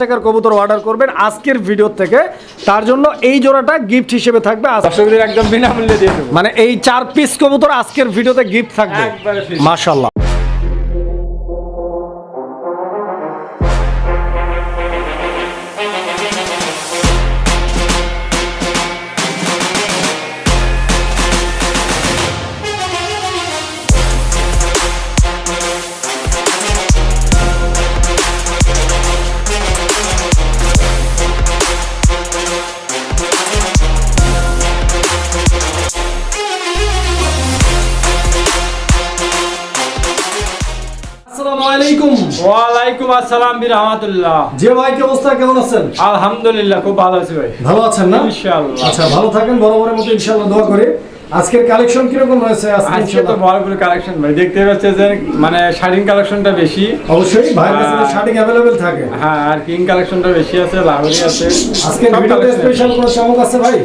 টাকার কবুতর অর্ডার করবেন আজকের ভিডিও থেকে। তার জন্য এই জোড়াটা গিফট হিসেবে থাকবে একদম বিনামূল্যে দিয়ে মানে এই চার পিস কবুতর আজকের ভিডিওতে গিফট থাকবে। মাশাল্লাহ আসসালামু আলাইকুম। ওয়ালাইকুম আসসালাম বি রহমাতুল্লাহ। যে ভাই কি অবস্থা কেমন আছেন? আলহামদুলিল্লাহ খুব ভালো আছি ভাই। ভালো আছেন না? ইনশাআল্লাহ। আচ্ছা ভালো থাকেন বরাবরের মতো ইনশাআল্লাহ দোয়া করি। আজকের কালেকশন কীরকম রয়েছে আজকে আজকে তো ভরপুর কালেকশন ভাই। দেখতে পাচ্ছে যে মানে কালেকশনটা বেশি। অবশ্যই কাছে থাকে। হ্যাঁ আর কিং কালেকশনটা বেশি আছে লাহোরি আছে। আজকে ভিডিওতে স্পেশাল কোনো চমক আছে ভাই?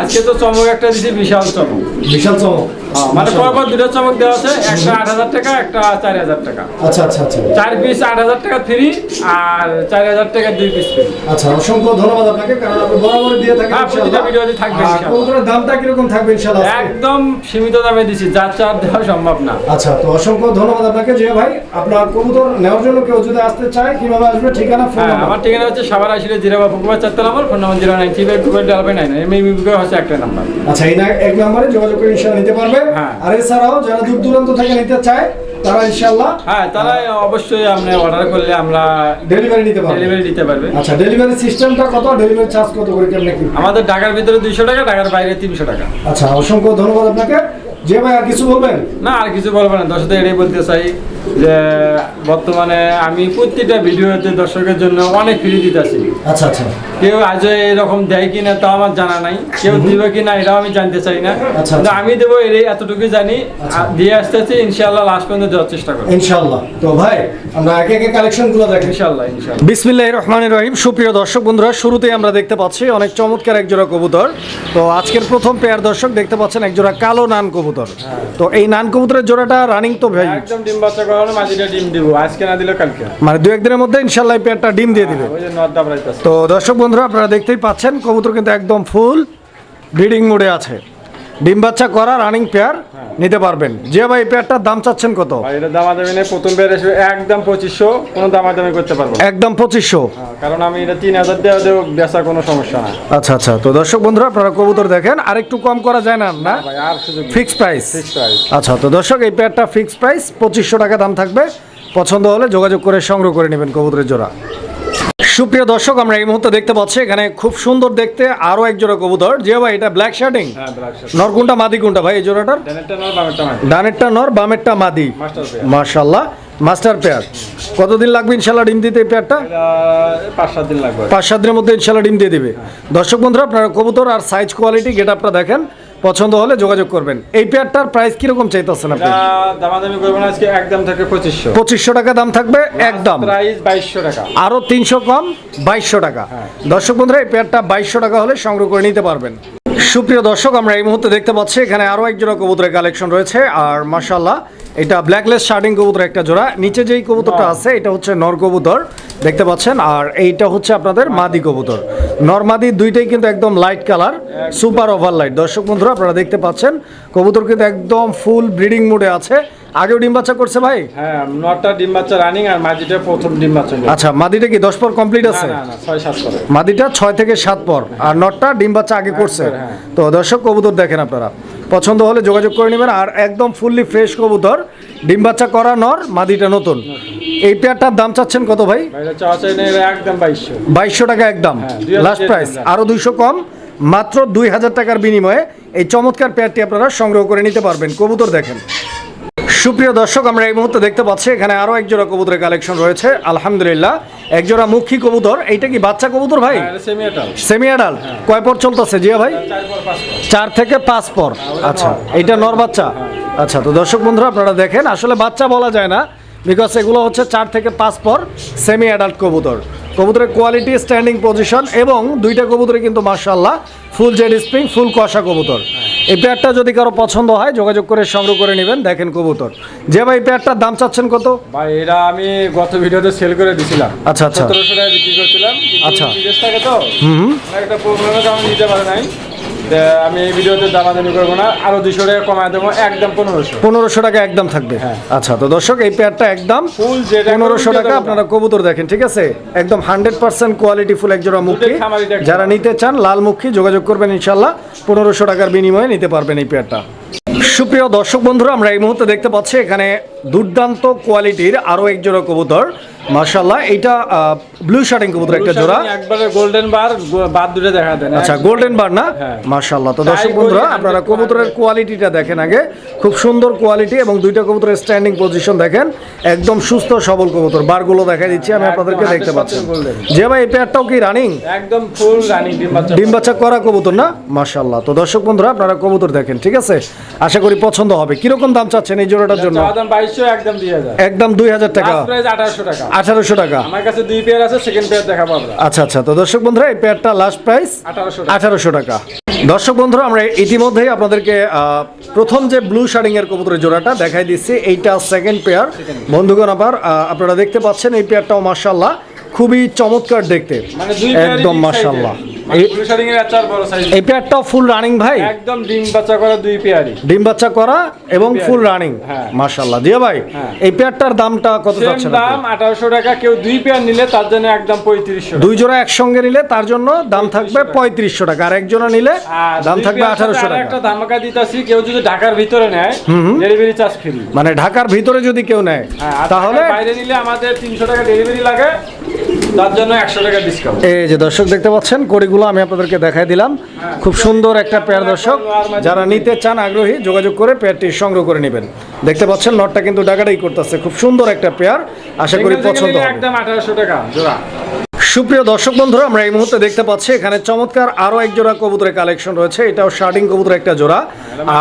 আজকে তো চমক একটা দিছি বিশাল চমক। বিশাল চমক। মানে পরপর দুটো চমক দেওয়া আছে একটা আট হাজার টাকা একটা চার হাজার টাকা। আচ্ছা আচ্ছা আচ্ছা। চার পিস আট হাজার টাকা ফ্রি আর চার হাজার টাকা দুই পিস ফ্রি আচ্ছা অসংখ্য ধন্যবাদ আপনাকে কারণ আপনি বরাবর দিয়ে থাকেন হ্যাঁ, প্রতিটা ইনশাআল্লাহ। ভিডিওতে থাকবে দামটা কীরকম থাকবে ইনশাআল্লাহ? একদম সীমিত দামে দিছি চার দেওয়া সম্ভব না। আচ্ছা তো অসংখ্য ধন্যবাদ আপনাকে যে ভাই। আপনার কবুতর নেওয়ার জন্য কেউ যদি আসতে চায় কীভাবে আসবে ঠিকানা ফোন হ্যাঁ আমার ঠিকানা হচ্ছে সাবার আসলে জিরা বা পুকুর চারটা number phone number zero nine three five two five ডালবে nine এমনি মিবিকে হচ্ছে একটা নাম্বার। আচ্ছা এই এক নম্বরে যোগাযোগ করে ইনশাআল্লাহ নিতে পারবে হ্যাঁ। আর এছাড়াও যারা দূর দূরান্ত থেকে নিতে চায় তারা ইনশাআল্লাহ হ্যাঁ তারা অবশ্যই আপনি অর্ডার করলে আমরা ডেলিভারি নিতে পারবে। ডেলিভারি দিতে পারবে। আচ্ছা ডেলিভারি সিস্টেমটা কত ডেলিভারি চার্জ কত করে কেমনে কি? আমাদের ঢাকার ভিতরে দুইশো টাকা ঢাকার বাইরে তিনশো টাকা। আচ্ছা অসংখ্য ধন্যবাদ আপনাকে। যে ভাই আর কিছু বলবেন? না আর কিছু বলব না দর্শকদের এটাই বলতে চাই যে বর্তমানে আমি প্রত্যেকটা ভিডিওতে দর্শকের জন্য অনেক ফ্রি দিতেছি। আচ্ছা আচ্ছা। কেউ আজও এরকম দেয় কিনা তাও আমার জানা নাই। কেউ দিবে কিনা এটাও আমি জানতে চাই না। আচ্ছা, কিন্তু আচ্ছা। আমি দেবো এটাই এতটুকু জানি। আচ্ছা। আর দিয়ে আসতেছি ইনশাআল্লাহ লাস্ট পর্যন্ত দেওয়ার চেষ্টা করব। ইনশাআল্লাহ। তো ভাই আমরা একে একে কালেকশনগুলো দেখি। ইনশাআল্লাহ ইনশাআল্লাহ। বিসমিল্লাহ রহমান রহিম। সুপ্রিয় দর্শক বন্ধুরা শুরুতেই আমরা দেখতে পাচ্ছি অনেক চমৎকার এক জোড়া কবুতর। তো আজকের প্রথম পেয়ার দর্শক দেখতে পাচ্ছেন এক জোড়া কালো নান কবুতর। তো এই নান কবুতরের জোড়াটা রানিং তো ভাই? একদম ডিম বাচ্চা করানো মাঝিটা ডিম দিব। আজকে না দিলে কালকে। মানে দু একদিনের মধ্যে ইনশাল্লাহ পেয়ারটা ডিম দিয়ে দিবে। ওই যে নদ তো দর্শক বন্ধুরা আপনারা দেখতেই পাচ্ছেন কবুতর কিন্তু একদম ফুল ব্রিডিং মোডে আছে। ডিম বাচ্চা করা রানিং পেয়ার নিতে পারবেন। যে ভাই এই পেয়ারটার দাম চাচ্ছেন কত? এটা দামাদামি নেই প্রথম বের এসে একদম পঁচিশশো কোনো দামাদামি করতে পারব একদম পঁচিশশো। হ্যাঁ, কারণ আমি এটা তিন হাজার দেওয়া দেবো বেচার কোনো সমস্যা না। আচ্ছা আচ্ছা। তো দর্শক বন্ধুরা আপনারা কবুতর দেখেন আর একটু কম করা যায় না না? ভাই আর সুযোগ ফিক্স প্রাইস ফিক্স প্রাইস আচ্ছা তো দর্শক এই পেয়ারটা ফিক্স প্রাইস পঁচিশশো টাকা দাম থাকবে। পছন্দ হলে যোগাযোগ করে সংগ্রহ করে নেবেন কবুতরের জোড়া। সুপ্রিয় দর্শক আমরা এই মুহূর্তে দেখতে পাচ্ছি এখানে খুব সুন্দর দেখতে আরও এক জোড়া কবুতর। যে ভাই এটা ব্ল্যাক শার্টিং নর কোনটা মাদি কোনটা ভাই এই জোড়াটার? ডেনেরটা নর বামেরটা মাদি। মার্শাল্লাহ মাস্টার পেয়ার কতদিন লাগবে ইনশাল্লাহ ডিম দিতে এই পেয়ারটা পাঁচ সাত দিন লাগবে। পাঁচ সাত দিনের মধ্যে ইনশাল্লাহ ডিম দিয়ে দিবে। দর্শক বন্ধুরা আপনারা কবুতর আর সাইজ কোয়ালিটি গেট আপটা দেখেন। পছন্দ হলে যোগাযোগ করবেন। এই পেয়ারটার প্রাইস কীরকম চাইতেছেন আপনি? দামাদামি করবেন আজকে একদম থাকে পঁচিশশো। পঁচিশশো টাকা দাম থাকবে একদম প্রাইস বাইশশো টাকা। আরও তিনশো কম বাইশশো টাকা। দর্শক বন্ধুরা এই পেয়ারটা বাইশশো টাকা হলে সংগ্রহ করে নিতে পারবেন। সুপ্রিয় দর্শক আমরা এই মুহূর্তে দেখতে পাচ্ছি এখানে আরও এক জোড়া কবুতরের কালেকশন রয়েছে। আর মাশাল্লাহ এটা ব্ল্যাকলেস শার্টিং কবুতর একটা জোড়া। নিচে যেই কবুতরটা আছে এটা হচ্ছে নর কবুতর দেখতে পাচ্ছেন? আর এইটা হচ্ছে আপনাদের মাদি কবুতর। নর মাদি দুইটাই কিন্তু একদম light colour super over light দর্শক বন্ধুরা আপনারা দেখতে পাচ্ছেন কবুতর কিন্তু একদম ফুল ব্রিডিং মোডে আছে। আগেও ডিম বাচ্চা করছে ভাই? হ্যাঁ নটা ডিম বাচ্চা রানিং আর মাঝিটা প্রথম ডিম বাচ্চা। আচ্ছা মাদিটা কি দশ পর কমপ্লিট আছে? না না ছয় সাত করে মাদিটা ছয় থেকে সাত পর। আর নটটা ডিম বাচ্চা আগে করছে। হ্যাঁ। তো দর্শক কবুতর দেখেন আপনারা। পছন্দ হলে যোগাযোগ করে নেবেন। আর একদম ফুললি ফ্রেশ কবুতর ডিম বাচ্চা করা নর মাদিটা নতুন। এই পেয়ারটার দাম চাচ্ছেন কত ভাই? বাইশশো। টাকা একদম। 2000 লাস্ট প্রাইস আরও আরও দুইশো কম মাত্র দুই হাজার টাকার বিনিময়ে এই চমৎকার পেয়ারটি আপনারা সংগ্রহ করে নিতে পারবেন। কবুতর দেখেন। সুপ্রিয় দর্শক আমরা এই মুহূর্তে দেখতে পাচ্ছি এখানে আরও একজোড়া কবুতরের কালেকশন রয়েছে। আলহামদুলিল্লাহ একজোড়া মুখী কবুতর। এইটা কি বাচ্চা কবুতর ভাই? সেমি এটাল সেমি অ্যাডাল্ট কয় পর চলতেছে? জিয়া ভাই? চার থেকে পাঁচ পর। আচ্ছা এইটা নর বাচ্চা? আচ্ছা তো দর্শক বন্ধুরা আপনারা দেখেন আসলে বাচ্চা বলা যায় না বিকজ এগুলো হচ্ছে চার থেকে পাঁচ পর সেমি অ্যাডাল্ট কবুতর। কবুতরের কোয়ালিটি স্ট্যান্ডিং পজিশন এবং দুইটা কবুতরে কিন্তু মার্শাল্লাহ ফুল জেড স্প্রিং ফুল কষা কবুতর। এই পেয়ারটা যদি কারও পছন্দ হয় যোগাযোগ করে সংগ্রহ করে নেবেন। দেখেন কবুতর। যে ভাই এই পেয়ারটার দাম চাচ্ছেন কত? ভাই এরা আমি গত ভিডিওতে সেল করে দিছিলাম। আচ্ছা, আচ্ছা। সতেরোশো টাকা বিক্রি করছিলাম আচ্ছা। বিদেশ থাকে তো। হুম একটা প্রবলেমে আমি নিতে পারে নাই। আমি এই ভিডিওতে দামাদামি করব না আরও দুশো টাকা কমায় দেবো একদম পনেরোশো। পনেরোশো টাকা একদম থাকবে। হ্যাঁ। আচ্ছা তো দর্শক এই পেয়ারটা একদম ফুল পনেরোশো টাকা আপনারা কবুতর দেখেন ঠিক আছে? একদম হান্ড্রেড পার্সেন্ট কোয়ালিটি ফুল একজোড়া মুখী। যারা নিতে চান লাল মুখী যোগাযোগ করবেন ইনশাল্লাহ পনেরোশো টাকার বিনিময়ে নিতে পারবেন এই পেয়ারটা সুপ্রিয় দর্শক বন্ধুরা আমরা এই মুহূর্তে দেখতে পাচ্ছি এখানে দুর্দান্ত কোয়ালিটির আরও এক জোড়া কবুতর। মার্শাল্লাহ এইটা ব্লু শার্টিং কবুতর একটা জোড়া। একবারে গোল্ডেন বার বাদ দুটো দেখা দেন। আচ্ছা গোল্ডেন বার না? হ্যাঁ। মার্শাল্লাহ তো দর্শক বন্ধুরা আপনারা কবুতরের কোয়ালিটিটা দেখেন আগে। খুব সুন্দর কোয়ালিটি এবং দুইটা কবুতরের স্ট্যান্ডিং পজিশন দেখেন। একদম সুস্থ সবল কবুতর। বারগুলো দেখা দিচ্ছি আমি আপনাদেরকে দেখতে পাচ্ছি। যে ভাই এই পেয়ারটাও কি রানিং একদম ফুল রানিং ডিম বাচ্চা ডিম বাচ্চা করা কবুতর না? মার্শাল্লাহ তো দর্শক বন্ধুরা আপনারা কবুতর দেখেন ঠিক আছে? আশা করি পছন্দ হবে। কীরকম দাম চাচ্ছেন এই জোড়াটার জন্য? একদম দুই হাজার। টাকা। আঠারোশো টাকা। আমার কাছে দুই পেয়ার আছে সেকেন্ড পেয়ার দেখাবো আমরা। আচ্ছা আচ্ছা। তো দর্শক বন্ধুরা এই পেয়ারটা লাস্ট প্রাইস আঠারোশো টাকা। দর্শক বন্ধুরা আমরা ইতিমধ্যেই আপনাদেরকে প্রথম যে ব্লু শার্ডিং এর কবুতরের জোড়াটা দেখাই দিচ্ছি এইটা সেকেন্ড পেয়ার বন্ধুগণ আবার আপনারা দেখতে পাচ্ছেন এই পেয়ারটাও মার্শাল্লাহ খুবই চমৎকার দেখতে। মানে একদম মার্শাল্লাহ এই পেয়ারটাও ফুল রানিং ভাই? একদম ডিম বাচ্চা করা দুই পেয়ারই ডিম বাচ্চা করা এবং ফুল রানিং হ্যাঁ। জিয়া ভাই হ্যাঁ। এই পেয়ারটার দামটা কত যাচ্ছে দাম আঠারোশো টাকা। কেউ দুই পেয়ার নিলে তার জন্য একদম পঁয়ত্রিশশো। দুই জোড়া একসঙ্গে নিলে তার জন্য দাম থাকবে পঁয়ত্রিশশো টাকা। আর একজোড়া নিলে দাম থাকবে পেয়ার সাথে আঠারোশো আর টাকা। একটা ধামাকা দিতেছি। কেউ যদি ঢাকার ভিতরে নেয় ডেলিভারি চার্জ ফ্রি মানে ঢাকার ভিতরে যদি কেউ নেয় তাহলে তাহলে বাইরে নিলে আমাদের তিনশো টাকা ডেলিভারি লাগে। তার জন্য একশো টাকা ডিসকাউন্ট এই যে দর্শক দেখতে পাচ্ছেন কড়িগুলো আমি আপনাদেরকে দেখাই দিলাম। খুব সুন্দর একটা পেয়ার দর্শক। যারা নিতে চান আগ্রহী যোগাযোগ করে পেয়ারটি সংগ্রহ করে নেবেন। দেখতে পাচ্ছেন নটটা কিন্তু ডাকাডাই করতেছে। খুব সুন্দর একটা পেয়ার আশা করি পছন্দ হবে। একদম আঠারোশো টাকা জোড়া। সুপ্রিয় দর্শক বন্ধুরা আমরা এই মুহূর্তে দেখতে পাচ্ছি এখানে চমৎকার আরও এক জোড়া কবুতরের কালেকশন রয়েছে। এটাও শার্টিং কবুতরের একটা জোড়া।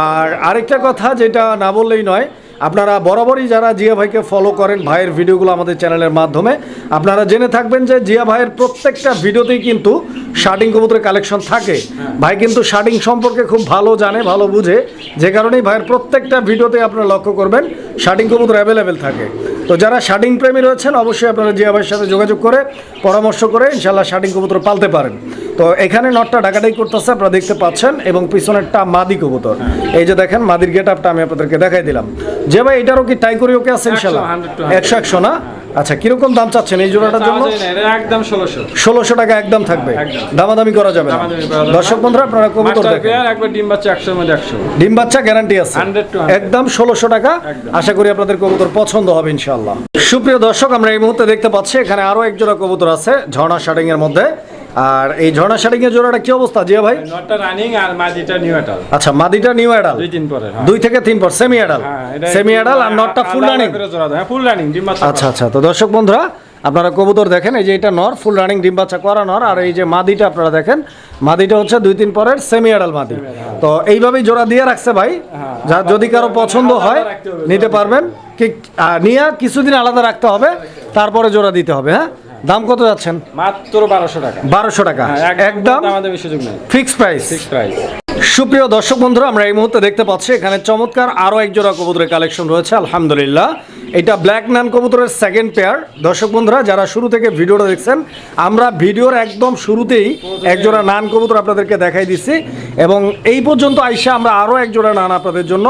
আর আরেকটা কথা যেটা না বললেই নয় আপনারা বরাবরই যারা জিয়া ভাইকে ফলো করেন ভাইয়ের ভিডিওগুলো আমাদের চ্যানেলের মাধ্যমে, আপনারা জেনে থাকবেন যে জিয়া ভাইয়ের প্রত্যেকটা ভিডিওতেই কিন্তু শার্টিং কবুতরের কালেকশন থাকে। ভাই কিন্তু শার্টিং সম্পর্কে খুব ভালো জানে ভালো বুঝে। যে কারণেই ভাইয়ের প্রত্যেকটা ভিডিওতে আপনারা লক্ষ্য করবেন শার্টিং কবুতর অ্যাভেলেবেল থাকে। তো যারা শার্টিং প্রেমী রয়েছেন অবশ্যই আপনারা জিয়া ভাইয়ের সাথে যোগাযোগ করে পরামর্শ করে ইনশাল্লাহ শার্টিং কবুতর পালতে পারেন। তো এখানে নটটা ডাকাটাই করতেছে আপনারা দেখতে পাচ্ছেন এবং পিছনেরটা মাদি কবুতর। এই যে দেখেন মাদির গেট আপটা আমি আপনাদেরকে দেখাই দিলাম। যে ভাই এটারও কি টাই করি ওকে আছে ইনশাল্লাহ 100, 100 একশো একশো না? আচ্ছা কীরকম দাম চাচ্ছেন এই জোড়াটার জন্য? একদম ষোলোশো। ষোলোশো টাকা একদম থাকবে। দামাদামি করা যাবে। দর্শক বন্ধুরা আপনারা কবুতর করবেন একবার ডিম বাচ্চা একশোর মধ্যে একশো। ডিম বাচ্চা গ্যারান্টি আছে। 100 to 100 একদম ষোলোশো টাকা। আশা করি আপনাদের কবুতর পছন্দ হবে ইনশাল্লাহ সুপ্রিয় দর্শক আমরা এই মুহূর্তে দেখতে পাচ্ছি এখানে আরও একজোড়া কবুতর আছে ঝর্ণা শার্টিং এর মধ্যে। আর এই ঝর্ণা শার্টিং এর জোড়াটা কি অবস্থা জিয়া ভাই? নটটা রানিং আর মাদিটা নিউ এটাল আচ্ছা মাদিটা নিউ অ্যাডাল দুই তিন পরে হ্যাঁ। দুই থেকে তিন পর সেমি অ্যাডাল হ্যাঁ, সেমি অ্যাডাল আর নটটা ফুল রানিং। হ্যাঁ, ফুল রানিং আচ্ছা আচ্ছা তো দর্শক বন্ধুরা আপনারা কবুতর দেখেন এই যে এটা নর ফুল রানিং ডিম বাচ্চা করা নর আর এই যে মাদিটা আপনারা দেখেন মাদিটা হচ্ছে দুই তিন পরের সেমি অ্যাডাল মাদি। তো এইভাবেই জোড়া দিয়ে রাখছে ভাই হ্যাঁ, যা যদি কারও পছন্দ হয় নিতে পারবেন। নিয়ে কিছুদিন আলাদা রাখতে হবে তারপরে জোড়া দিতে হবে হ্যাঁ? দাম কত যাচ্ছেন? মাত্র বারোশো টাকা। বারোশো টাকা। হ্যাঁ, একদম আমাদের সুযোগ নেই। Fix price. Fix price. সুপ্রিয় দর্শক বন্ধুরা আমরা এই মুহূর্তে দেখতে পাচ্ছি এখানে চমৎকার আরও এক জোড়া কবুতরের কালেকশন রয়েছে আলহামদুলিল্লাহ। এটা ব্ল্যাক নান কবুতরের সেকেন্ড পেয়ার দর্শক বন্ধুরা যারা শুরু থেকে ভিডিওটা দেখছেন আমরা ভিডিওর একদম শুরুতেই এক জোড়া নান কবুতর আপনাদেরকে দেখাই দিচ্ছি। এবং এই পর্যন্ত আইসা আমরা আরও এক জোড়া নান আপনাদের জন্য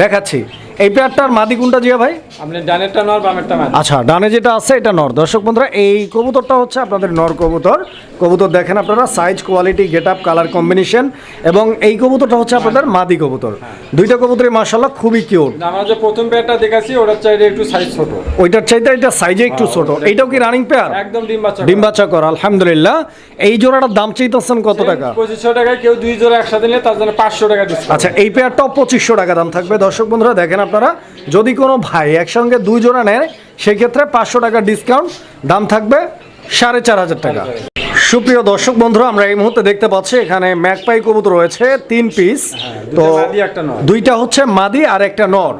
দেখাচ্ছি। এই পেয়ারটার মাদি কোনটা জিয়া ভাই? আপনি ডানেরটা নর বামেরটা আচ্ছা ডানে যেটা আছে এটা নর। দর্শক বন্ধুরা এই কবুতরটা হচ্ছে আপনাদের নর কবুতর। কবুতর দেখেন আপনারা size quality get up colour combination এবং এই কবুতরটা হচ্ছে আপনাদের মাদি কবুতর। দুইটা কবুতরের মাশাল্লাহ খুবই কিউট আমরা যে প্রথম পেয়ারটা দেখাচ্ছি ওটার চাইতে একটু সাইজ ছোট। ওইটার চাইতে এটা সাইজে একটু ছোট। এইটাও কি রানিং পেয়ার একদম ডিম বাচ্চা ডিম বাচ্চা কর আলহামদুলিল্লাহ। এই জোড়াটার দাম চাইতেছেন কত টাকা? পঁচিশশো টাকায় কেউ দুই জোড়া একসাথে নিলে তার জন্য পাঁচশো টাকা ডিসকাউন্ট আচ্ছা এই পেয়ারটাও পঁচিশশো টাকা দাম থাকবে। দর্শক বন্ধুরা দেখেন আপনারা যদি কোনো ভাই একসঙ্গে দুই জোড়া নেয় সেক্ষেত্রে পাঁচশো টাকা ডিসকাউন্ট দাম থাকবে সাড়ে চার হাজার টাকা। সুপ্রিয় দর্শক বন্ধুরা আমরা এই মুহূর্তে দেখতে পাচ্ছি এখানে ম্যাকপাই কবুতর রয়েছে তিন পিস তো দুইটা হচ্ছে মাদি আর একটা নর।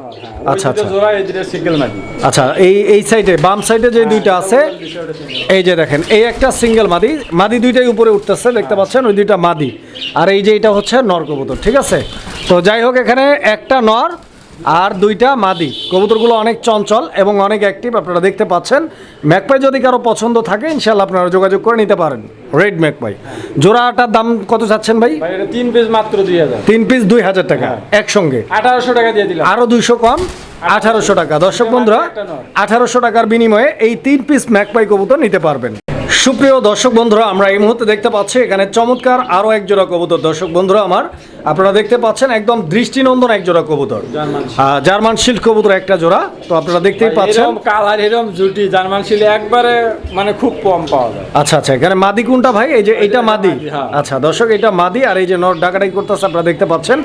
আচ্ছা আচ্ছা। এই দুটো সিঙ্গেল মাদি। আচ্ছা এই এই সাইডে বাম সাইডে যে দুইটা আছে এই যে দেখেন এই একটা সিঙ্গেল মাদি মাদি দুইটাই উপরে উঠতেছে দেখতে পাচ্ছেন ওই দুইটা মাদি। আর এই যে এটা হচ্ছে নর কবুতর ঠিক আছে? তো যাই হোক এখানে একটা নর আর দুইটা মাদি। কবুতরগুলো অনেক চঞ্চল এবং অনেক অ্যাক্টিভ আপনারা দেখতে পাচ্ছেন। ম্যাকপাই যদি কারও পছন্দ থাকে ইনশাল্লাহ আপনারা যোগাযোগ করে নিতে পারেন। Red magpie. জোড়াটার দাম কত চাচ্ছেন ভাই? ভাই তিন পিস মাত্র দুই হাজার। তিন পিস দুই হাজার টাকা একসঙ্গে। আঠারোশো টাকা দিয়ে দিলাম। আরও দুইশো কম? আঠারোশো টাকা। দর্শক বন্ধুরা আঠারোশো টাকার বিনিময়ে এই তিন পিস ম্যাকপাই কবুতর নিতে পারবেন। সুপ্রিয় দর্শক বন্ধুরা আমরা এই মুহূর্তে দেখতে পাচ্ছি এখানে চমৎকার আরও এক জোড়া কবুতর। দর্শক বন্ধুরা আমার আপনারা দেখতে পাচ্ছেন একদম দৃষ্টিনন্দন এক জোড়া কবুতর। German shield. কবুতর একটা জোড়া। তো আপনারা দেখতেই পাচ্ছেন। কালার এরকম জুটি জার্মান শিলে একবারে মানে খুব কম পাওয়া যায়। আচ্ছা আচ্ছা এখানে মাদি কোনটা ভাই? এই যে এইটা মাদি। হ্যাঁ। আচ্ছা দর্শক এটা মাদি আর এই যে নর ডাকাটাই করতেছে আপনারা দেখতে পাচ্ছেন।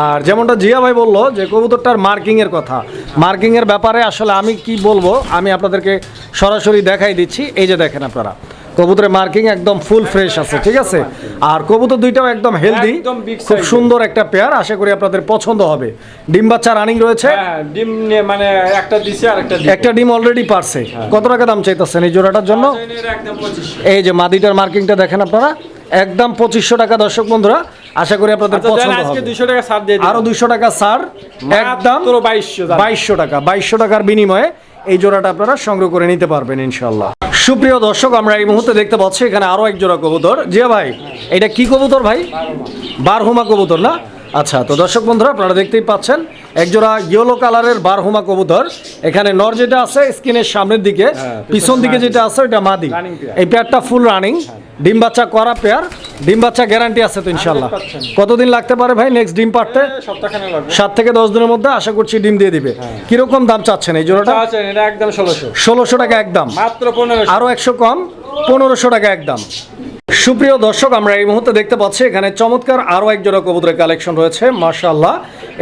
আর যেমনটা জিয়া ভাই বলল যে কবুতরটার মার্কিং এর কথা। মার্কিং এর ব্যাপারে আসলে আমি কি বলব আমি আপনাদেরকে সরাসরি দেখাই দিচ্ছি। এই যে দেখেন আপনারা কবুতরের মার্কিং একদম ফুল ফ্রেশ আছে ঠিক আছে? আর কবুতর দুইটাও একদম হেলদি খুব সুন্দর একটা পেয়ার আশা করি আপনাদের পছন্দ হবে। ডিম বাচ্চা রানিং রয়েছে। হ্যাঁ ডিম মানে একটা দিছে আর একটা একটা ডিম অলরেডি পারছে। কত টাকা দাম চাইতেছেন এই জোড়াটার জন্য? এই যে মাদিটার মার্কিংটা দেখেন আপনারা। একদম পঁচিশশো টাকা দর্শক বন্ধুরা আশা করি আপনাদের আচ্ছা, পছন্দ হবে। আরও দুইশো টাকা ছাড়। একদম বাইশশো টাকা বাইশশো টাকার বিনিময়ে এই জোড়াটা আপনারা সংগ্রহ করে নিতে পারবেন ইনশাল্লাহ সুপ্রিয় দর্শক আমরা এই মুহূর্তে দেখতে পাচ্ছি এখানে আরও এক জোড়া কবুতর। জিয়া ভাই এটা কি কবুতর ভাই? বারহুমা কবুতর না? আচ্ছা তো দর্শক বন্ধুরা আপনারা দেখতেই পাচ্ছেন একজোড়া ইয়েলো কালারের বারহুমা কবুতর। এখানে নর যেটা আছে স্কিনের সামনের দিকে হ্যাঁ, পিছন দিকে যেটা আছে ওটা মাদি। এই পেয়ারটা ফুল রানিং ডিম বাচ্চা করা পেয়ার ডিম বাচ্চা গ্যারান্টি আছে তো ইনশাল্লাহ কতদিন লাগতে পারে ভাই নেক্সট ডিম পারতে সাত থেকে দশ দিনের মধ্যে আশা করছি ডিম দিয়ে দিবে। কীরকম দাম চাচ্ছেন এই জোড়াটা? একদম ষোলোশো। ষোলোশো টাকা একদম। মাত্র পনেরোশো। আরও একশো কম পনেরোশো টাকা একদম। সুপ্রিয় দর্শক আমরা এই মুহূর্তে দেখতে পাচ্ছি এখানে চমৎকার আরও এক জোড়া কবুতরের কালেকশন রয়েছে মার্শাল্লাহ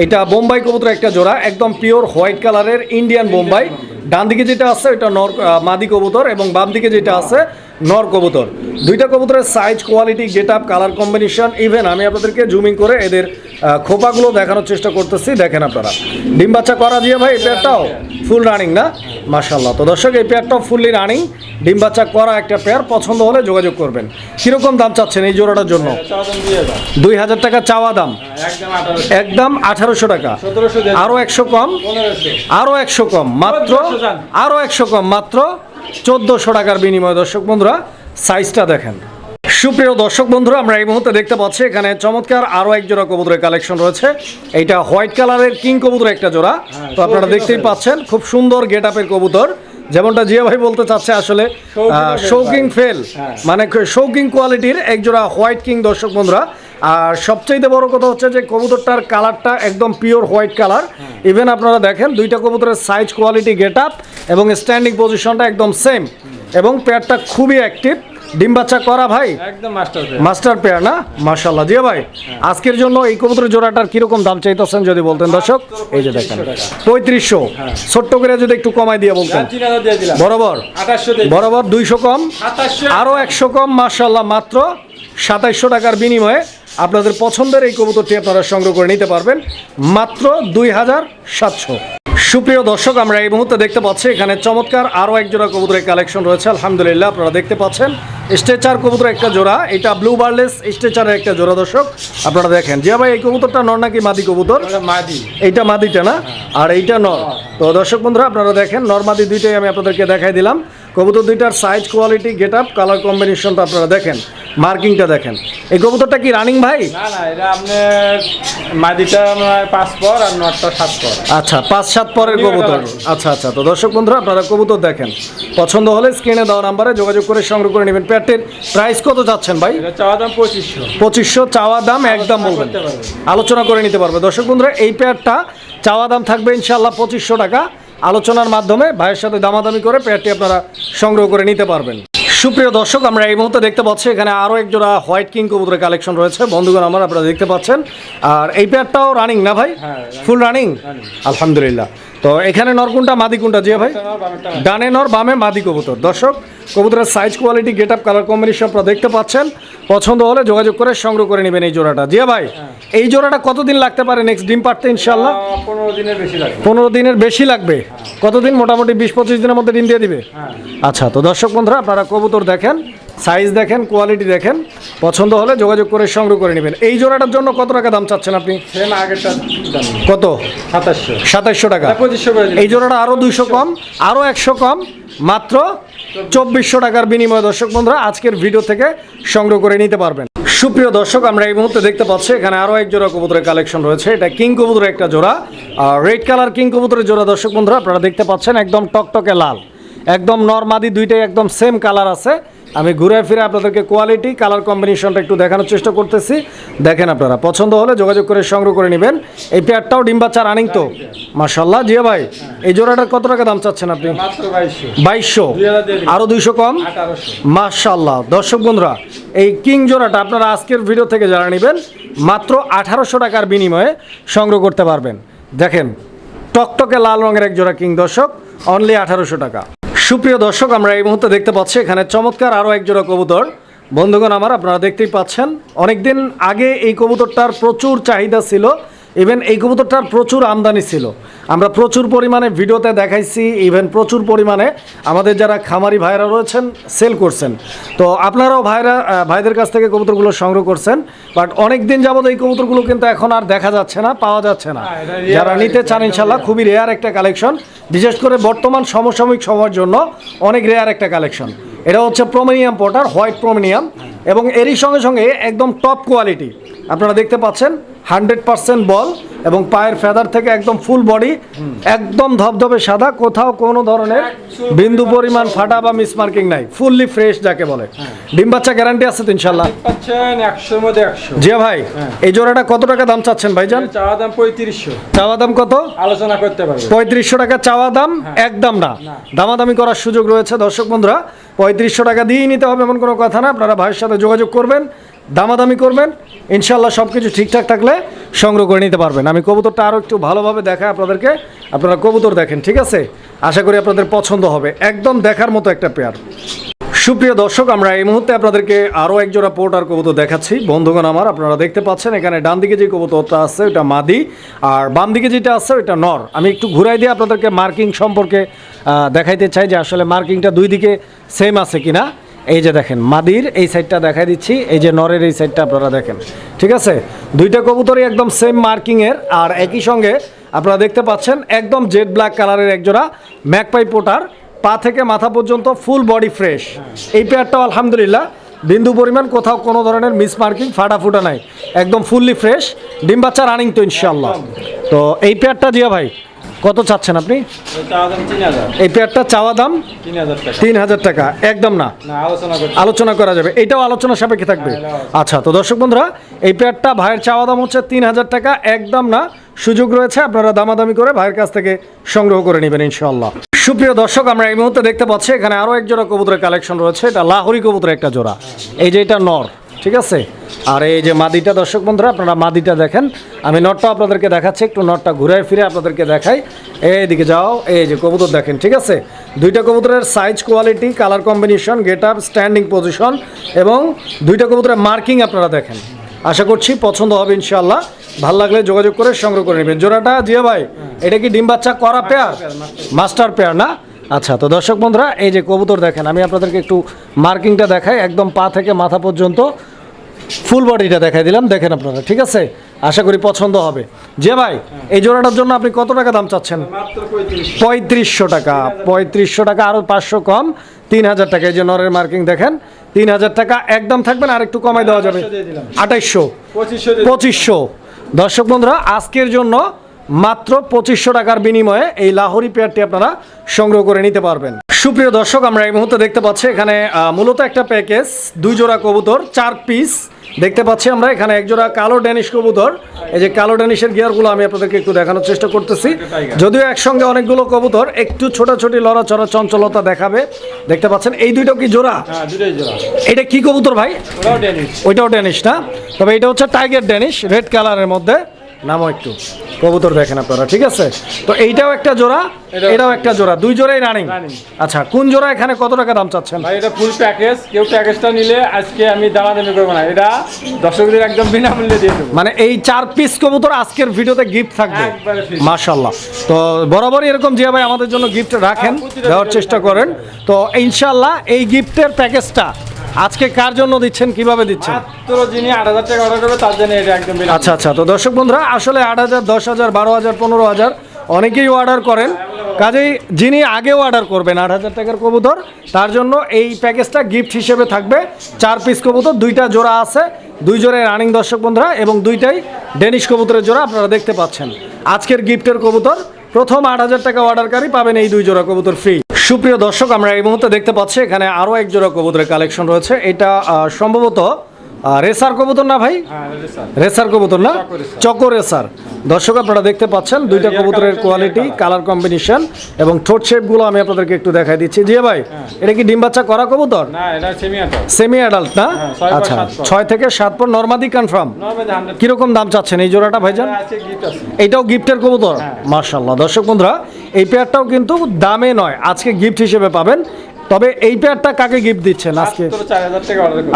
এটা বোম্বাই কবুতর একটা জোড়া একদম পিওর হোয়াইট কালারের ইন্ডিয়ান বোম্বাই। ডান দিকে যেটা আছে এটা নর মাদি কবুতর এবং বাম দিকে যেটা আছে নর কবুতর। দুইটা কবুতরের size quality get up colour combination even আমি আপনাদেরকে জুমিং করে এদের খোপাগুলো দেখানোর চেষ্টা করতেছি দেখেন আপনারা। ডিম বাচ্চা করা দিয়ে ভাই এই পেয়ারটাও ফুল রানিং না? মাশাল্লাহ তো দর্শক এই পেয়ারটাও ফুললি রানিং ডিম বাচ্চা করা একটা পেয়ার পছন্দ হলে যোগাযোগ করবেন। কীরকম দাম চাচ্ছেন এই জোড়াটার জন্য? দুই হাজার টাকা চাওয়া দাম। একদম আঠারোশো টাকা। আরও একশো কম। আরও একশো কম। মাত্র আরও একশো কম। মাত্র চোদ্দোশো টাকার বিনিময়ে। দর্শক বন্ধুরা সাইজটা দেখেন। সুপ্রিয় দর্শক বন্ধুরা আমরা এই মুহূর্তে দেখতে পাচ্ছি এখানে চমৎকার আরও এক জোড়া কবুতরের কালেকশন রয়েছে। এইটা হোয়াইট কালারের কিং কবুতর একটা জোড়া। তো আপনারা দেখতেই পাচ্ছেন খুব সুন্দর গেট আপের কবুতর। যেমনটা জিয়া ভাই বলতে চাচ্ছে আসলে শৌকিং ফেল হ্যাঁ। মানে শৌকিং কোয়ালিটির এক জোড়া হোয়াইট কিং দর্শক বন্ধুরা। আর সবচাইতে বড় কথা হচ্ছে যে কবুতরটার কালারটা একদম পিওর হোয়াইট কালার। ইভেন আপনারা দেখেন দুইটা কবুতরের সাইজ কোয়ালিটি গেট আপ এবং স্ট্যান্ডিং পজিশনটা একদম সেম এবং পেয়ারটা খুবই অ্যাক্টিভ ডিম বাচ্চা করা ভাই? একদম মাস্টার মাস্টার পেয়ার না? মাশাল্লাহ জিয়া ভাই আজকের জন্য এই কবুতরের জোড়াটার কীরকম দাম চাইতেছেন যদি বলতেন দর্শক? এই যে দেখেন পঁয়ত্রিশশো ছোট্ট করে যদি একটু কমাই দিয়ে বলতেন। বরাবর? বরাবর দুইশো কম? আরও একশো কম মার্শাল্লাহ মাত্র সাতাইশশো টাকার বিনিময়ে আপনাদের পছন্দের এই কবুতরটি আপনারা সংগ্রহ করে নিতে পারবেন মাত্র দুই হাজার সাতশো। সুপ্রিয় দর্শক আমরা এই মুহূর্তে দেখতে পাচ্ছি এখানে চমৎকার আরও এক জোড়া কবুতরের কালেকশন রয়েছে। আলহামদুলিল্লাহ আপনারা দেখতে পাচ্ছেন। স্ট্রেচার কবুতর একটা জোড়া এটা ব্লু বার্লেস স্ট্রেচারের একটা জোড়া দর্শক আপনারা দেখেন। জিয়া ভাই এই কবুতরটা নর নাকি মাদি কবুতর? মাদি। এইটা মাদিটা না? আর এইটা নর। তো দর্শক বন্ধুরা আপনারা দেখেন নর্মাদি দুইটাই আমি আপনাদেরকে দেখাই দিলাম। কবুতর দুইটার size quality get up colour কম্বিনেশনটা আপনারা দেখেন। মার্কিংটা দেখেন। এই কবুতরটা কি রানিং ভাই? না না এটা আপনার মাদিটা পাঁচ পর আর নটটা সাত পর। আচ্ছা পাঁচ সাত পরের কবুতর। আচ্ছা আচ্ছা। তো দর্শক বন্ধুরা আপনারা কবুতর দেখেন। পছন্দ হলে স্ক্রিনে দেওয়া নাম্বারে যোগাযোগ করে সংগ্রহ করে নেবেন। প্যাটের প্রাইস কত যাচ্ছেন ভাই? চাওয়া দাম পঁচিশশো। পঁচিশশো চাওয়া দাম একদম বলবেন। আলোচনা করে নিতে পারবে। দর্শক বন্ধুরা এই পেয়ারটা চাওয়া দাম থাকবে ইনশাল্লাহ পঁচিশশো টাকা। আলোচনার মাধ্যমে ভাইয়ের সাথে দামাদামি করে পেয়ারটি আপনারা সংগ্রহ করে নিতে পারবেন। সুপ্রিয় দর্শক আমরা এই মুহূর্তে দেখতে পাচ্ছি এখানে আরও একজোড়া হোয়াইট কিং কবুতরের কালেকশন রয়েছে। বন্ধুগণ আমার আপনারা দেখতে পাচ্ছেন। আর এই পেয়ারটাও রানিং না ভাই? হ্যাঁ, ফুল রানিং আলহামদুলিল্লাহ। তো এখানে নরকুনটা মাদি কোনটা? জিয়া ভাই? নর। ডানে নর বামে মাদি কবুতর। দর্শক কবুতরের size quality get up colour combination আপনারা দেখতে পাচ্ছেন। পছন্দ হলে যোগাযোগ করে সংগ্রহ করে নেবেন এই জোড়াটা। জিয়া ভাই এই জোড়াটা কতদিন লাগতে পারে নেক্সট ডিম পারতে ইনশাল্লাহ পনেরো দিনের বেশি লাগবে। পনেরো দিনের বেশি লাগবে? কতদিন? মোটামুটি বিশ পঁচিশ দিনের মধ্যে ডিম দিয়ে দিবে? হ্যাঁ। আচ্ছা তো দর্শক বন্ধুরা আপনারা কবুতর দেখেন সাইজ দেখেন কোয়ালিটি দেখেন পছন্দ হলে যোগাযোগ করে সংগ্রহ করে নেবেন। এই জোড়াটার জন্য কত টাকা দাম চাচ্ছেন আপনি? কত? সাতাশশো। সাতাইশশো টাকা। এই জোড়াটা আরও দুইশো কম আরও একশো কম মাত্র চব্বিশশো টাকার বিনিময়ে, দর্শক বন্ধুরা, আজকের ভিডিও থেকে সংগ্রহ করে নিতে পারবেন। সুপ্রিয় দর্শক, আমরা এই মুহূর্তে দেখতে পাচ্ছি, এখানে আরও এক জোড়া কবুতরের কালেকশন রয়েছে। এটা কিং কবুতরের একটা জোড়া। আর রেড কালার কিং কবুতরের জোড়া, দর্শক বন্ধুরা, আপনারা দেখতে পাচ্ছেন, একদম টকটকে লাল। একদম নর্মাদি, দুইটাই একদম সেম কালার আছে। আমি ঘুরে ফিরে আপনাদেরকে কোয়ালিটি কালার কম্বিনেশনটা একটু দেখানোর চেষ্টা করতেছি। দেখেন আপনারা পছন্দ হলে যোগাযোগ করে সংগ্রহ করে নেবেন। এই পেয়ারটাও ডিম বাচ্চা রানিং তো। মাশাল্লাহ জিয়া ভাই এই জোড়াটার কত টাকা দাম চাচ্ছেন আপনি? বাইশশো। বাইশশো? দুই হাজার দিয়ে দিন। আরও দুইশো কম? মাশাল্লাহ দর্শক বন্ধুরা এই কিং জোড়াটা আপনারা আজকের ভিডিও থেকে যারা নেবেন মাত্র আঠারোশো টাকার বিনিময়ে সংগ্রহ করতে পারবেন। দেখেন টকটকে লাল রঙের এক জোড়া কিং দর্শক অনলি আঠারোশো টাকা। সুপ্রিয় দর্শক, আমরা এই মুহূর্তে দেখতে পাচ্ছি এখানে চমৎকার আরও একজোড়া কবুতর। বন্ধুগণ, আমার আপনারা দেখতেই পাচ্ছেন, অনেকদিন আগে এই কবুতরটার প্রচুর চাহিদা ছিল। ইভেন এই কবুতরটার প্রচুর আমদানি ছিল। আমরা প্রচুর পরিমাণে ভিডিওতে দেখাইছি ইভেন প্রচুর পরিমাণে আমাদের যারা খামারি ভাইরা রয়েছেন সেল করছেন। তো আপনারাও ভাইরা ভাইদের কাছ থেকে কবুতরগুলো সংগ্রহ করছেন বাট অনেক দিন যাবত এই কবুতরগুলো কিন্তু এখন আর দেখা যাচ্ছে না পাওয়া যাচ্ছে না। যারা নিতে চান ইনশাল্লাহ খুবই রেয়ার একটা কালেকশন বিশেষ করে বর্তমান সমসাময়িক সময়ের জন্য অনেক রেয়ার একটা কালেকশন এটা হচ্ছে প্রোমিনিয়াম পোটার হোয়াইট প্রোমিনিয়াম এবং এরই সঙ্গে সঙ্গে একদম টপ কোয়ালিটি আপনারা দেখতে পাচ্ছেন হান্ড্রেড পার্সেন্ট বল এবং পায়ের ফেদার থেকে একদম ফুল বডি একদম ধবধবে সাদা কোথাও কোনো ধরনের বিন্দু পরিমাণ ফাটা বা মিসমার্কিং নাই ফুললি ফ্রেশ যাকে বলে। ডিম বাচ্চা গ্যারান্টি আছে তো ইনশাল্লাহ? পাচ্ছেন একশোর মধ্যে একশো। জিয়া ভাই এই জোড়াটা কত টাকা দাম চাচ্ছেন ভাইজান? চাওয়া দাম পঁয়ত্রিশশো। চাওয়া দাম কত? আলোচনা করতে পারবে। পঁয়ত্রিশশো টাকা চাওয়া দাম একদম না। দামাদামি করার সুযোগ রয়েছে দর্শক বন্ধুরা পঁয়ত্রিশশো টাকা দিয়েই নিতে হবে এমন কোনো কথা না। আপনারা ভাইয়ের সাথে যোগাযোগ করবেন। দামাদামি করবেন ইনশাল্লাহ সব কিছু ঠিকঠাক থাকলে সংগ্রহ করে নিতে পারবেন। আমি কবুতরটা আরও একটু ভালোভাবে দেখাই আপনাদেরকে। আপনারা কবুতর দেখেন, ঠিক আছে? আশা করি আপনাদের পছন্দ হবে। একদম দেখার মতো একটা পেয়ার সুপ্রিয় দর্শক, আমরা এই মুহূর্তে আপনাদেরকে আরও একজোড়া পোর্টার কবুতর দেখাচ্ছি। বন্ধুগণ আমার, আপনারা দেখতে পাচ্ছেন, এখানে ডান দিকে যে কবুতরটা আছে, ওটা মাদি, আর বাম দিকে যেটা আছে, ওটা নর। আমি একটু ঘুরাই দিয়ে আপনাদেরকে মার্কিং সম্পর্কে দেখাইতে চাই যে আসলে মার্কিংটা দুই দিকে সেম আছে কিনা। এই যে দেখেন, মাদির এই সাইডটা দেখাই দিচ্ছি, এই যে নরের এই সাইডটা আপনারা দেখেন, ঠিক আছে? দুইটা কবুতরই একদম সেম মার্কিংয়ের আর একই সঙ্গে আপনারা দেখতে পাচ্ছেন, একদম জেড ব্ল্যাক কালারের একজোড়া ম্যাকপাই পোটার, পা থেকে মাথা পর্যন্ত ফুল বডি ফ্রেশ এই পেয়ারটাও আলহামদুলিল্লাহ, বিন্দু পরিমাণ কোথাও কোনো ধরনের মিস মার্কিং ফাটা ফুটা নাই, একদম ফুললি ফ্রেশ ডিম বাচ্চা রানিং তো ইনশাল্লাহ তো এই পেয়ারটা জিয়া ভাই কত চাচ্ছেন আপনি? এই পেয়ারটা চাওয়া দাম? তিন হাজার টাকা। একদম না। আলোচনা করা যাবে। এটাও আলোচনা সাপেক্ষে থাকবে। আচ্ছা তো দর্শক বন্ধুরা, এই পেয়ারটা ভাইয়ের চাওয়া দাম হচ্ছে তিন হাজার টাকা। একদম না। সুযোগ রয়েছে, আপনারা দামাদামি করে ভাইয়ের কাছ থেকে সংগ্রহ করে নেবেন ইনশাল্লাহ সুপ্রিয় দর্শক, আমরা এই মুহূর্তে দেখতে পাচ্ছি, এখানে আরও এক জোড়া কবুতরের কালেকশন রয়েছে। এটা লাহোরি কবুতরের একটা জোড়া। এই যে এটা নর। ঠিক আছে? আর এই যে মাদিটা দর্শক বন্ধুরা আপনারা মাদিটা দেখেন। আমি নটটা আপনাদেরকে দেখাচ্ছি একটু নটটা ঘুরে ফিরে আপনাদেরকে দেখাই। এইদিকে যাও এই যে কবুতর দেখেন ঠিক আছে? দুইটা কবুতরের size quality colour combination get up standing position এবং দুইটা কবুতরের মার্কিং আপনারা দেখেন। আশা করছি পছন্দ হবে ইনশাল্লাহ ভালো লাগলে যোগাযোগ করে সংগ্রহ করে নেবেন। জোড়াটা জিয়া ভাই এটা কি ডিম বাচ্চা করা পেয়ার মাস্টার পেয়ার না? আচ্ছা তো দর্শক বন্ধুরা এই যে কবুতর দেখেন আমি আপনাদেরকে একটু মার্কিংটা দেখাই একদম পা থেকে মাথা পর্যন্ত ফুল বডিটা দেখাই দিলাম দেখেন আপনারা ঠিক আছে? আশা করি পছন্দ হবে। যে ভাই এই জোড়াটার জন্য আপনি কত টাকা দাম চাচ্ছেন? পঁয়ত্রিশশো টাকা পঁয়ত্রিশশো টাকা আরও পাঁচশো কম তিন হাজার টাকা এই যে নরের মার্কিং দেখেন তিন হাজার টাকা একদম থাকবেন আর একটু কমাই দেওয়া যাবে। আঠাইশশো পঁচিশশো। দর্শক বন্ধুরা আজকের জন্য মাত্র পঁচিশশো টাকার বিনিময়ে এই লাহোরি পেয়ারটি আপনারা সংগ্রহ করে নিতে পারবেন। সুপ্রিয় দর্শক আমরা এই মুহূর্তে দেখতে পাচ্ছি এখানে মূলত একটা প্যাকেজ দুই জোড়া কবুতর চার পিস। দেখতে পাচ্ছি আমরা এখানে এক জোড়া কালো ড্যানিশ কবুতর। এই যে কালো ড্যানিশের গিয়ারগুলো আমি আপনাদেরকে একটু দেখানোর চেষ্টা করতেছি। যদিও একসঙ্গে অনেকগুলো কবুতর একটু ছোটাছুটি লড়াচড়া চঞ্চলতা দেখাবে। দেখতে পাচ্ছেন এই দুইটাও কি জোড়া? হ্যাঁ জোড়া। এটা কি কবুতর ভাই? ওইটাও ড্যানিশ না? তবে এটা হচ্ছে টাইগার ড্যানিশ রেড কালারের মধ্যে। নামও একটু। কবুতর দেখেন আপনারা ঠিক আছে? তো এইটাও একটা জোড়া এটাও- একটা জোড়া। দুই জোড়াই রানিং আচ্ছা কোন জোড়া এখানে কত টাকা দাম চাচ্ছেন? ভাই এটা ফুল প্যাকেজ কেউ প্যাকেজটা নিলে আজকে আমি দামাদামি করব না। এটা দর্শকদের একদম বিনামূল্যে দিয়ে দেবো। মানে এই চার পিস কবুতর আজকের ভিডিওতে গিফট থাকবে। মাশাল্লাহ তো বরাবরই এরকম জিয়া ভাই আমাদের জন্য গিফট রাখেন হ্যাঁ, দেওয়ার চেষ্টা করেন। তো ইনশাল্লাহ এই গিফটের প্যাকেজটা আজকে কার জন্য দিচ্ছেন? কীভাবে দিচ্ছেন? মাত্র যিনি আট হাজার টাকা অর্ডার করবে তার জন্য এটা একদম আচ্ছা আচ্ছা। তো দর্শক বন্ধুরা আসলে আট হাজার দশ হাজার বারো হাজার পনেরো হাজার অনেকেই অর্ডার করেন। কাজেই যিনি আগেও অর্ডার করবেন আট হাজার টাকার কবুতর তার জন্য এই প্যাকেজটা গিফট হিসেবে থাকবে। চার পিস কবুতর দুইটা জোড়া আছে দুই জোড়ায় রানিং দর্শক বন্ধুরা এবং দুইটাই ডেনিশ কবুতরের জোড়া আপনারা দেখতে পাচ্ছেন। আজকের গিফটের কবুতর প্রথম আট হাজার টাকা অর্ডারকারী পাবেন এই দুই জোড়া কবুতর ফ্রি সুপ্রিয় দর্শক, আমরা এই মুহূর্তে দেখতে পাচ্ছি এখানে আরও একজোড়া কবুতরের কালেকশন রয়েছে। এটা সম্ভবত রেসার কবুতর না ভাই? হ্যাঁ রেসার। কবুতর না? Choco racer. দর্শক আপনারা দেখতে পাচ্ছেন দুইটা কবুতরের কোয়ালিটি কালার কম্বিনেশন এবং ঠোঁট শেপগুলো আমি আপনাদেরকে একটু দেখাই দিচ্ছি। জিয়া ভাই এটা কি ডিম বাচ্চা করা কবুতর? না এটা সেমি অ্যাডাল্ট না? হ্যাঁ, আচ্ছা ছয় থেকে সাত পর। নর্মাদি কনফার্ম কীরকম দাম চাচ্ছেন এই জোড়াটা ভাইজান? আছে গিফট আছে। এইটাও গিফটের কবুতর? হ্যাঁ। মার্শাল্লাহ দর্শক বন্ধুরা এই পেয়ারটাও কিন্তু দামে নয় আজকে গিফট হিসেবে পাবেন। তবে এই পেয়ারটা কাকে গিফট দিচ্ছেন আজকে?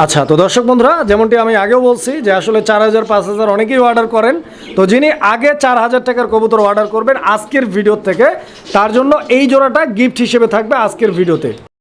আচ্ছা তো দর্শক বন্ধুরা যেমনটি আমি আগেও বলছি যে আসলে চার হাজার পাঁচ হাজার অনেকেই অর্ডার করেন। তো যিনি আগে চার হাজার টাকার কবুতর অর্ডার করবেন আজকের ভিডিও থেকে তার জন্য এই জোড়াটা গিফট হিসেবে থাকবে আজকের ভিডিওতে